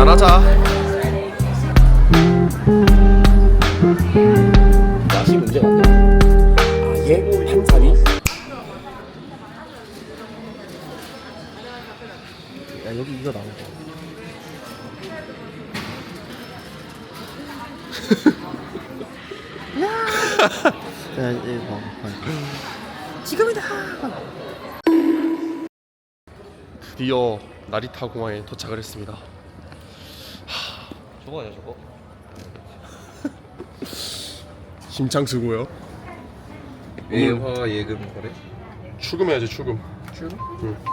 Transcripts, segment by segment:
한잔하자 맛이 문제가 안 돼. 아예 탄산이 야 여기 이거 나온 거. 야 이거 봐. 드디어 나리타 공항에 도착을 했습니다 저거 아니야 저거? 심창수고요 외화 예금 거래? 출금해야지 출금 출금? 응.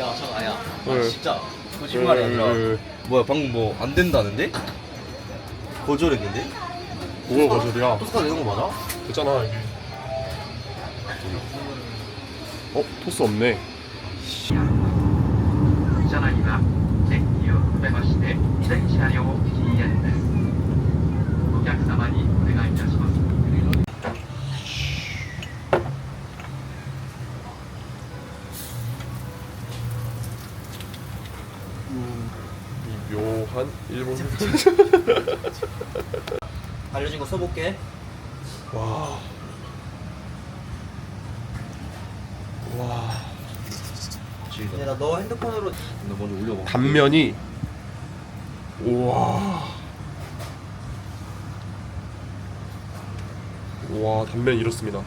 야 잠깐 아야. 왜? 아, 진짜 거짓말이 아니라. 왜, 뭐야 방금 뭐 안 된다는데? 거절했는데? 뭐가 거절이야 토스가 되는 거 맞아? 됐잖아 어? 토스 없네. 이 음, 묘한 일본 알려준 거 써볼게. 와. 와. 근데 나 너 핸드폰으로 너 먼저 올려봐. 단면이 우와. 와 단면이 이렇습니다.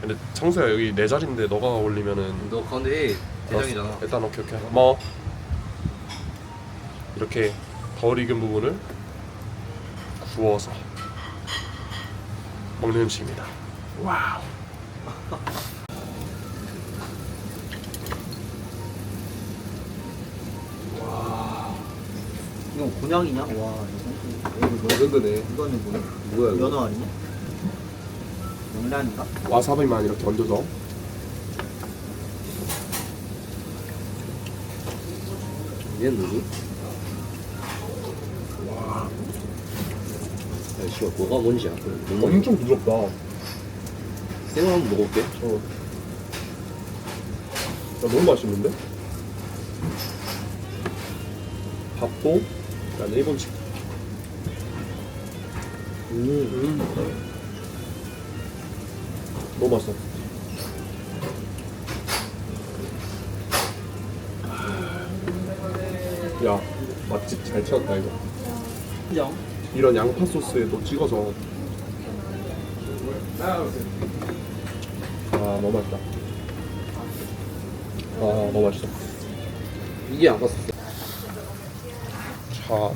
근데 창수야 여기 내 자리인데 너가 올리면은 너 가운데 대장이잖아. 일단 오케이 오케이. 뭐 이렇게 덜 익은 부분을 구워서 먹는 음식입니다. 와우. 곤양이냐? 와 이거 이거 든든해. 이거는 뭐야? 뭐야 이거? 연어 아니냐? 명란인가? 와사비만 이렇게 얹어서 얘는 누구? 와. 야, 씨발 뭐가 뭔지 알아? 뭔가 엄청 부드럽다. 생각 한번 먹어볼게. 어. 야, 너무 맛있는데? 밥도 약간 일본식. 음. 너무 맛있어. 야, 맛집 잘 찾았다 이거. 인정. 이런 양파 소스에도 찍어서. 아, 너무 맛있다. 아, 너무 맛있어. 이게 안 갔었어. 자,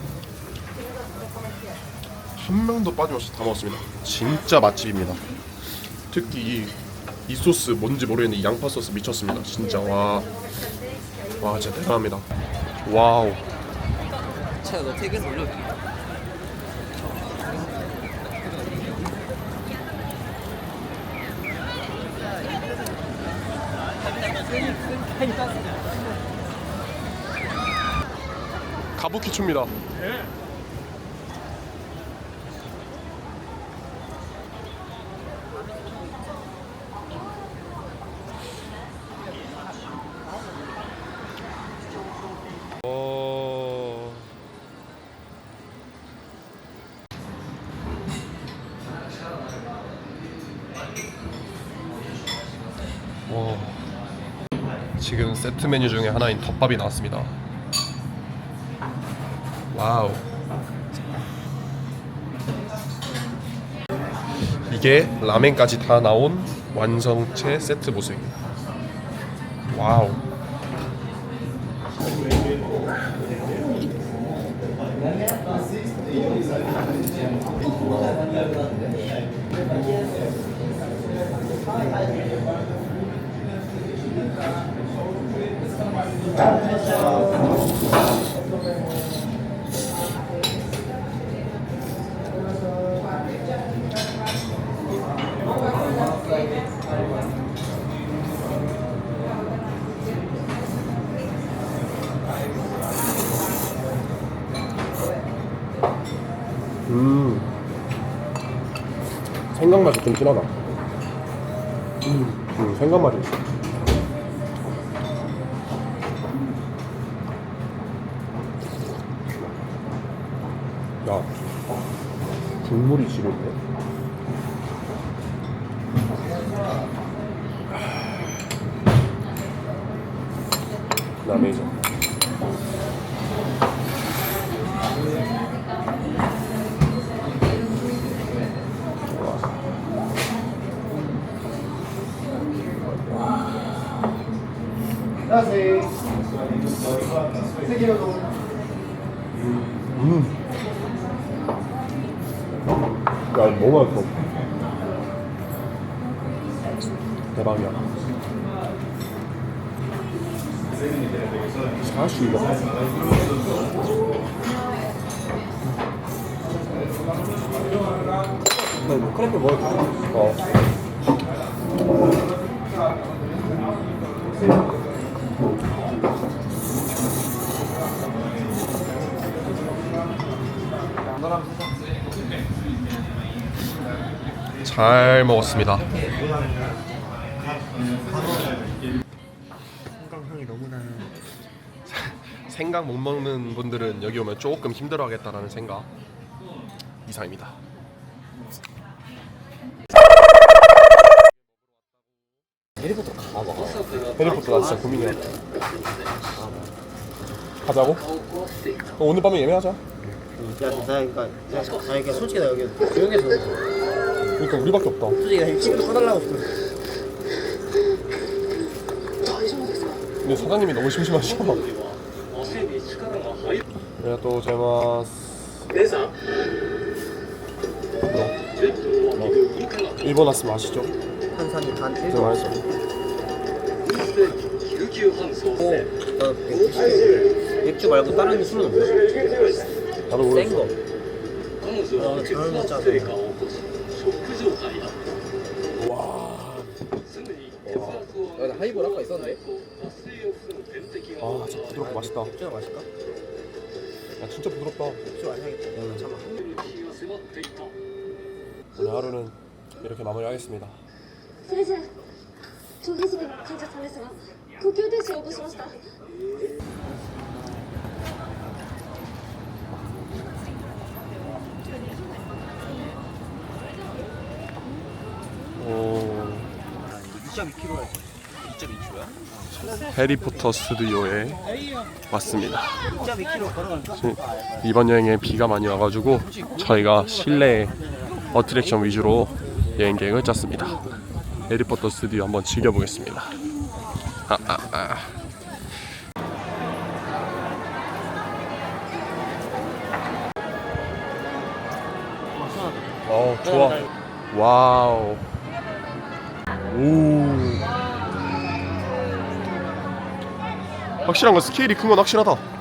한 명도 빠짐없이 다 먹었습니다. 진짜 맛집입니다. 특히 이, 이 소스 뭔지 모르겠는데 이 양파 소스 미쳤습니다. 진짜 와, 와 진짜 대단합니다. 와우. 차야 너 택에서 올려. 부키초입니다. 어... 와. 지금 세트 메뉴 중에 하나인 덮밥이 나왔습니다. 와우. 이게 라멘까지 다 나온 완성체 세트 모습입니다. 와우. 생강 맛이 좀 진하다. 음. 음, 생강 맛이 있어. 야, 국물이 지른데? 남해죠. 음. 야, 너무 맛있어. 대박이야. 사슈가. 뭐 크래프 먹을까? 어. 잘 먹었습니다. 생강향이 너무나 생강 못 먹는 분들은 여기 오면 조금 힘들어하겠다라는 생각 이상입니다. 해리포터 가봐. 해리포터 나 진짜 고민이야. 가자고? 어, 오늘 밤에 예매하자. 야, 나 그러니까 야, 나 그러니까 솔직히 나 여기 조용해서 그 러니까 우리밖에 없다. 솔직히 나 TV도 꺼달라고 싶어. 근데 사장님이 너무 심심하셔. 내가 또 제마스. 어. 일본 왔으면 아시죠? 한산이 반 1도 제가. 오, 나 맥주 말고 다른 술은 없어? 나도 센 모르겠어. 거. 아. 야, 나 하이볼 아까 있었는데? 아, 진짜 부드럽고 맛있다. 맥주가 맛있까? 야, 진짜 부드럽다. 맥주 마셔야겠다. 야, 잠깐만. 오늘 하루는 이렇게 마무리하겠습니다. 先生長期時期の患者さんですが呼吸停止を起こしました 오. 2.2kg야. 2.2kg야? 해리포터 스튜디오에 왔습니다. 2.2kg 걸어갈까? 이번 여행에 비가 많이 와가지고 저희가 실내 어트랙션 위주로 여행 계획을 짰습니다. 해리포터 스튜디오 한번 즐겨보겠습니다. 아, 아, 아. 어, 좋아. 와우. 확실한 건 스케일이 큰 건 확실하다.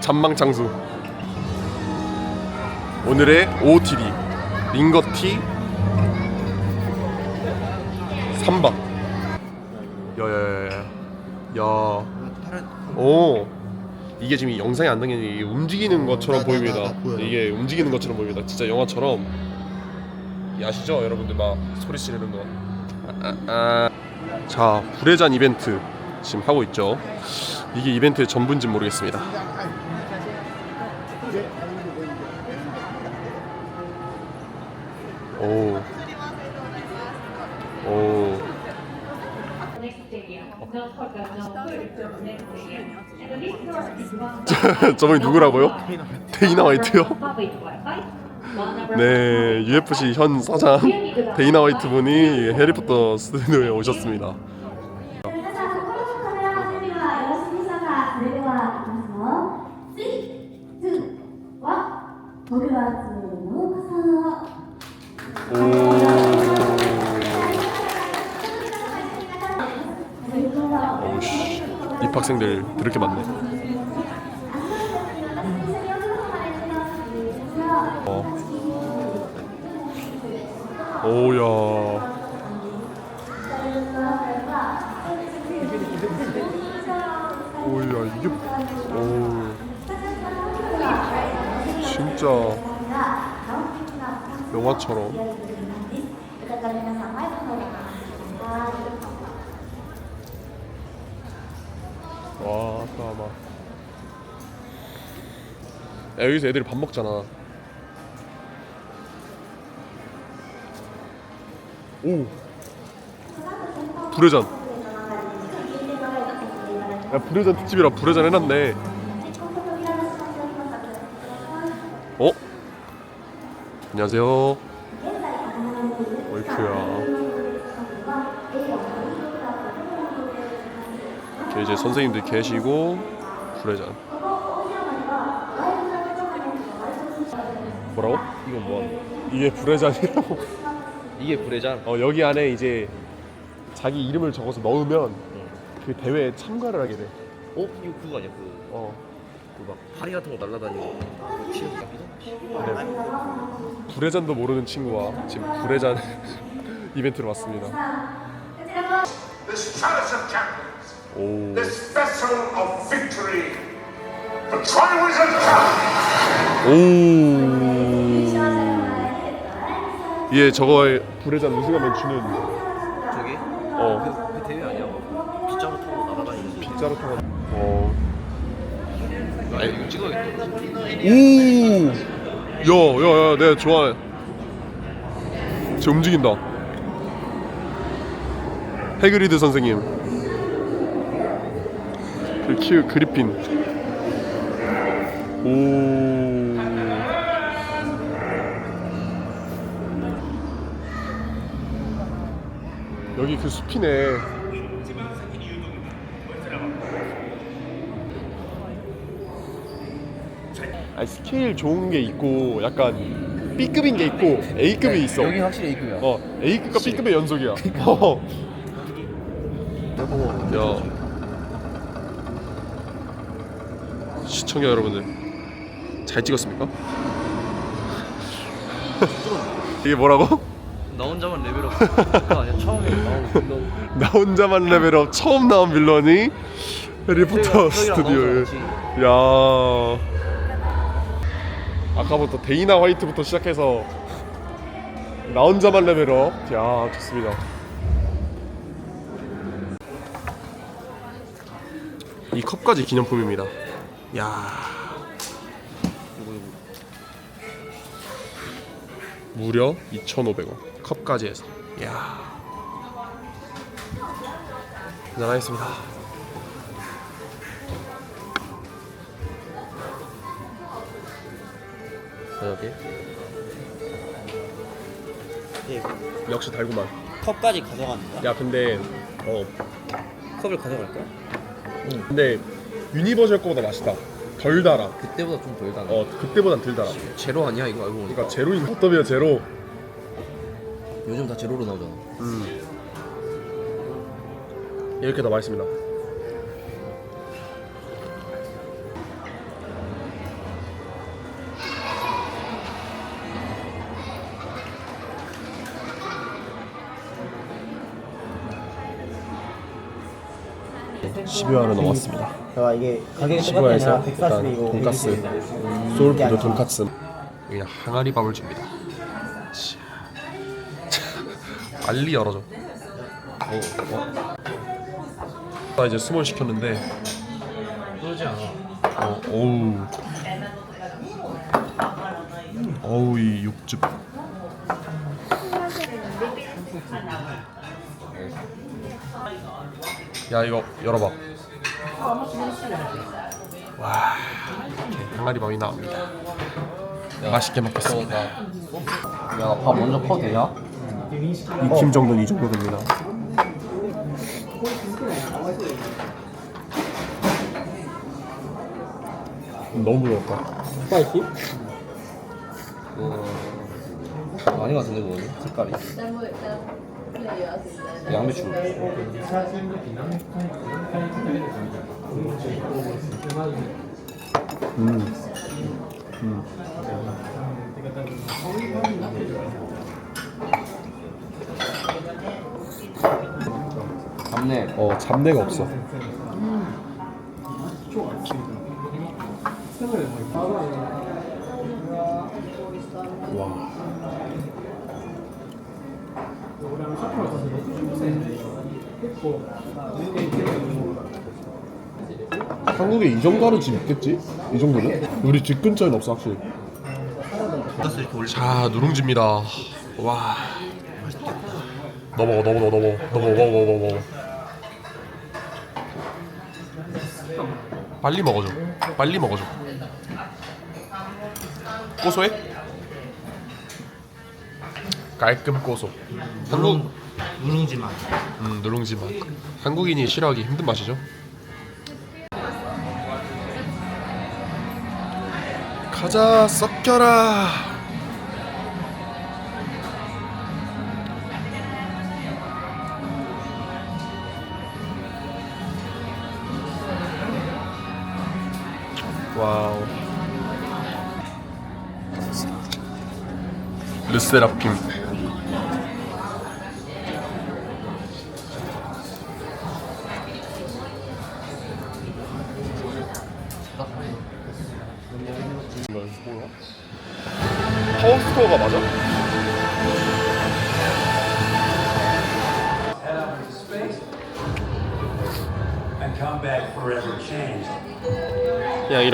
잔망창수 오늘의 OOTD 링거티 3박 야야야야 야오 이게 지금 이 영상이 안 당기는 이게 움직이는 것처럼 나, 보입니다. 나 보여요. 이게 움직이는 것처럼 보입니다. 진짜 영화처럼. 이 아시죠? 여러분들 막 소리 지르는 거. 아, 아, 아. 자 불의 잔 이벤트 지금 하고 있죠. 이게 이벤트의 전부인지 모르겠습니다. 오. 오. 저분이 누구라고요? 데이나 화이트요? 네, UFC 현 사장 데이나 화이트 분이 해리포터 스튜디오에 오셨습니다. 그렇게 많네. 어. 오야. 오야 이게 오 진짜 영화처럼 와 아까 막. 야, 여기서 애들이 밥 먹잖아. 오. 불회전. 야 불회전 특집이라 불회전 해놨네. 어? 안녕하세요. 어이쿠야 이렇게 이제 선생님들 계시고 불회전 뭐라고? 이건 뭐? 이게 불회전이라고 이게 불회장. 어, 여기 안에 이제 자기 이름을 적어서 넣으면 그 대회에 참가를 하게 돼 어? 이거 그거 아니야? 그, 어. 그막 파리 같은 거 날라다니고 치는 거 같기도. 네. 불회전도 모르는 친구와 지금 불회전 이벤트로 왔습니다 this of champions, 오 this vessel of victory, the Triwizard Cup. 오. 예, 저거 불회전 우승하면 주는 저기? 어 그, 그 대회 아니야? 뭐 빗자루 타고 날아다니는 거. 빗자루 타고 어. 아 이거 찍어야겠다. 오. 야, 야, 야, 내가 좋아해. 쟤 움직인다. 해그리드 선생님. 그키 그리핀. 오. 여기 그 숲이네. 아니 스케일 좋은 게 있고 약간 B급인 게 있고 A급이 있어. 여기 확실히 A급이야. 어 A급과 B급의 연속이야. 어. 야 시청자 여러분들 잘 찍었습니까? 이게 뭐라고? 나 혼자만 레벨업. 그거 아니야? 처음에 나온 빌런. 나 혼자만 레벨업 처음 나온 빌런이 해리포터 저희랑 스튜디오에 야 아까부터 데이나 화이트부터 시작해서 나 혼자만 레벨업 야 좋습니다 이 컵까지 기념품입니다 야 이거 이거. 무려 2,500원 컵까지 해서 야 한잔하겠습니다 저기. 예. 역시 달구만 컵까지 거야? 야 근데 어 컵을 가져갈 거야? 근데 유니버셜 거보다 맛있다. 덜 달아. 그때보다 좀 덜 달아. 어 그때보단 덜 달아. 제로 아니야 이거 알고 보니까. 그러니까 제로인 어떠면 제로. 요즘 다 제로로 나오잖아. 음. 이렇게 더 맛있습니다 시부야를 넘었습니다. 아 이게 가격이 똑같아요. 일단 140이고 돈가스, 소울푸드 돈가스, 그냥 항아리 밥을 줍니다. 자, 자, 빨리 열어줘. 어, 어. 나 이제 스몰 시켰는데. 그러지 않아. 어, 어우. 어우 이 육즙. 야 이거 열어봐. 와 이렇게 항아리 밥이 나옵니다. 맛있게 먹겠습니다. 야 밥 먼저 퍼도 되냐? 익힘 정도는 이 정도 됩니다. 너무 부드럽다. 스파이시? 아닌 것 같은데 그거는 색깔이. 양배추. 네. 어 잡내가 없어. 와. 한국에 이 정도는 집 있겠지? 이 정도는? 우리 집 근처엔 없어 확실히 자 누룽지입니다 와 넘어가 넘어가 넘어가 넘어가 넘어가 넘어가 빨리 먹어줘 빨리 먹어줘 고소해? 깔끔 고소. 한국 누룽지 맛. 음 누룽지 맛. 한국인이 싫어하기 힘든 맛이죠. 가자 섞여라. 와우. 르세라핌.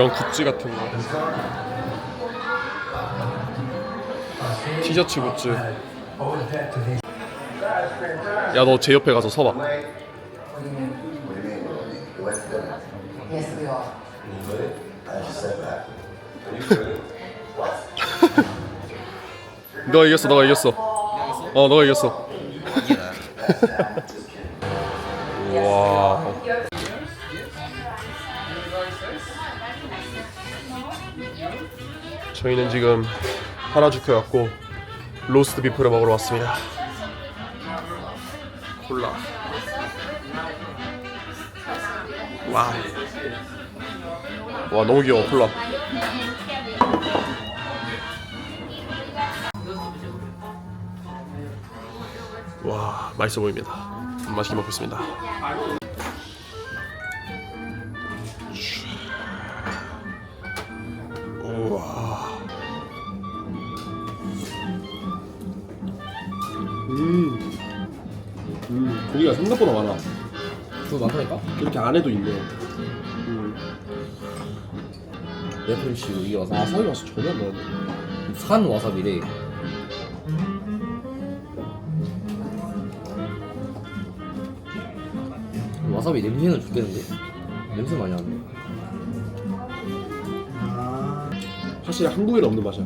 이런 굿즈 같은 거. 티셔츠 굿즈. 야 너 제 옆에 가서 서봐. 너가 이겼어 너가 이겼어. 어 너가 이겼어. 와 저희는 지금 하라주쿠에 왔고 로스트 비프를 먹으러 왔습니다. 콜라. 와. 와 너무 귀여워 콜라. 와 맛있어 보입니다. 맛있게 먹겠습니다 고기가 생각보다 많아 그거 많다니까? 이렇게 안에도 있네 음. 레프리시 이게 와사 와사비 맛이 전혀 안 나는데 산 와사비래. 와사비 냄새는 좋겠는데? 냄새 많이 나네. 확실히 한국에는 없는 맛이야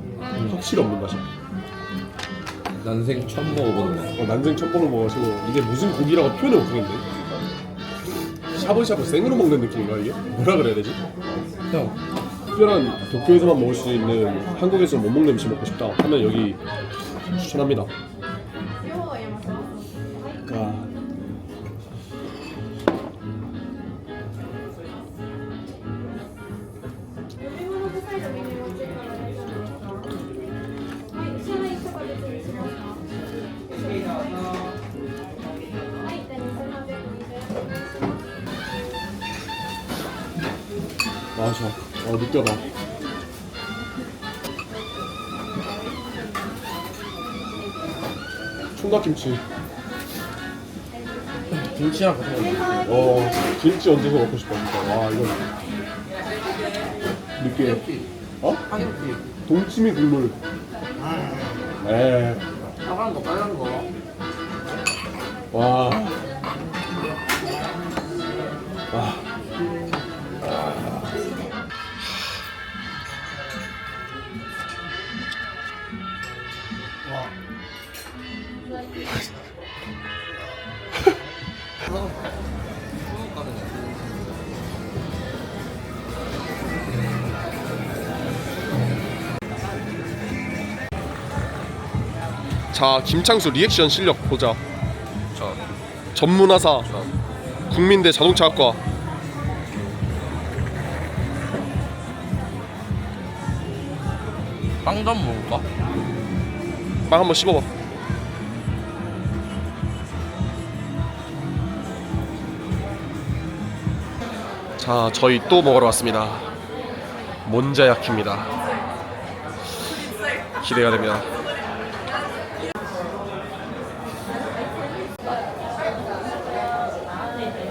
확실히 없는 맛이야 난생 처음 먹어보는 거. 어, 난생 첫 번을 먹어가지고 이게 무슨 고기라고 표현을 못하겠네 샤브샤브 생으로 먹는 느낌인가 이게? 뭐라 그래야 되지? 형, 특별한 도쿄에서만 먹을 수 있는 한국에서 못 먹는 음식 먹고 싶다 하면 여기 추천합니다 느껴봐 총각김치 김치랑 같이 거. 어 김치 얹어서 먹고 싶어 진짜 와 이거 느끼해 어? 동치미 국물 에 빨간 거, 빨간 거. 와. 와. 자 김창수 리액션 실력 보자. 전문화사 국민대 자동차학과 빵도 한번 먹을까? 빵 한번 씹어봐 자, 저희 또 먹으러 왔습니다. 몬자야키입니다. 기대가 됩니다.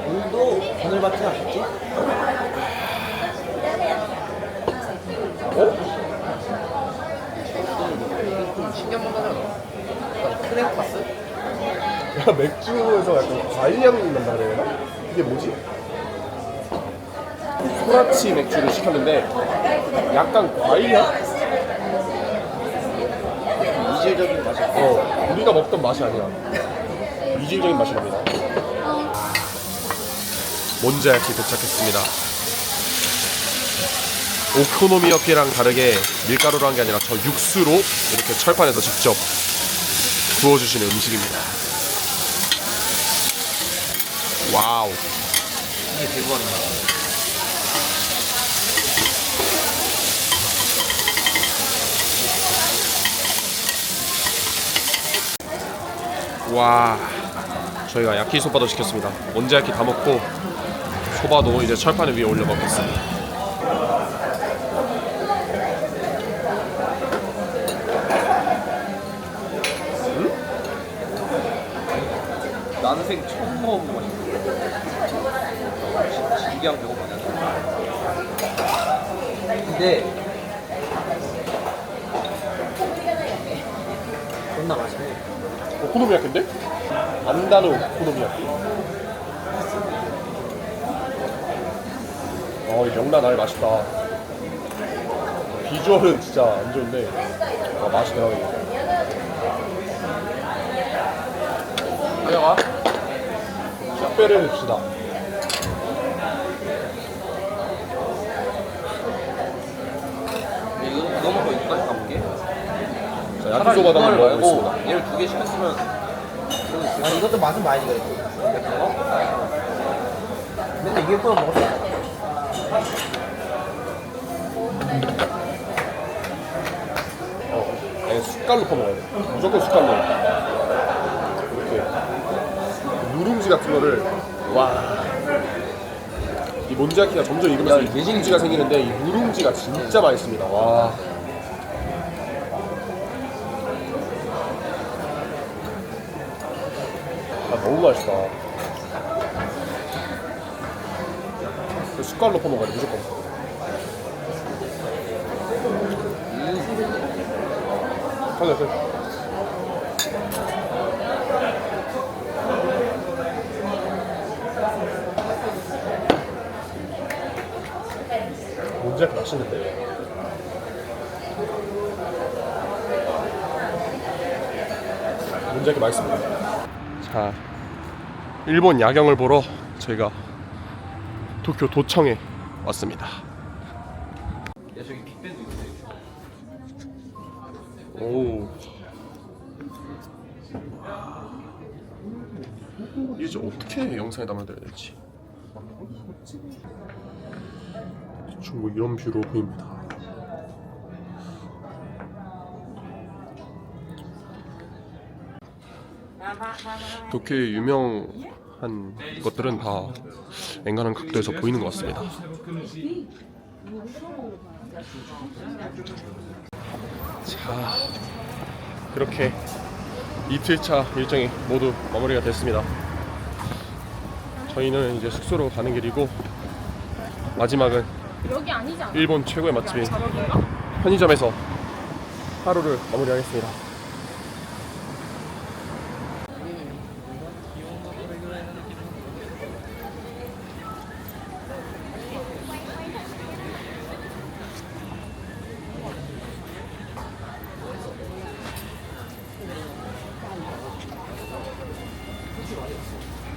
오늘도 오늘 받지 않겠지? 야, 맥주에서 약간 과일향 난다 그래야 되나? 이게 뭐지? 소라치 맥주를 시켰는데 약간 과일향? 이질적인 맛이 어, 우리가 먹던 맛이 아니야. 이질적인 맛이 납니다. 몬자야키 도착했습니다. 오코노미야키랑 다르게 밀가루로 한 게 아니라 저 육수로 이렇게 철판에서 직접 구워주시는 음식입니다. 와우. 이게 대박이다. 와 저희가 야키소바도 시켰습니다 언제 야키 다 먹고 소바도 이제 철판 위에 올려 먹겠습니다 난생 처음 먹어본 맛이야. 진기한 배고파냐? 근데 존나 맛있네. 오코노미야키인데? 안다는 오코노미야키 어 이 명란 알 맛있다 비주얼은 진짜 안 좋은데 아 맛이 대박이다 하영아 식배를 줍시다 이거 이거 먹고 여기까지 가볼게. 자 야키소바도 한번 먹어보겠습니다 얘를 두 개 시켰으면. 아 이것도 맛은 많이 그래. 근데 이게 또 먹었어. 어, 숟갈로 퍼먹어야 돼. 무조건 숟갈로. 이렇게. 누룽지 같은 거를, 와. 이 몬자키가 점점 익으면서 이 누룽지가 생기는데, 이 누룽지가 진짜 맛있습니다. 와. 아, 너무 맛있다. 숟갈로 퍼먹어야 돼, 무조건. 하나, 둘. 뭔지 알게 맛있는데. 뭔지 알게 맛있습니다. 자, 일본 야경을 보러 저희가 도쿄 도청에 왔습니다. 오. 진짜 어떻게 영상에 담아드려야 될지. 뭐 이런 뷰로 보입니다. 도쿄의 유명한 것들은 다 엔간한 각도에서 보이는 것 같습니다. 자, 그렇게 이틀차 일정이 모두 마무리가 됐습니다. 저희는 이제 숙소로 가는 길이고 마지막은 여기 아니지 않아? 일본 최고의 맛집인? 편의점에서 하루를 마무리하겠습니다.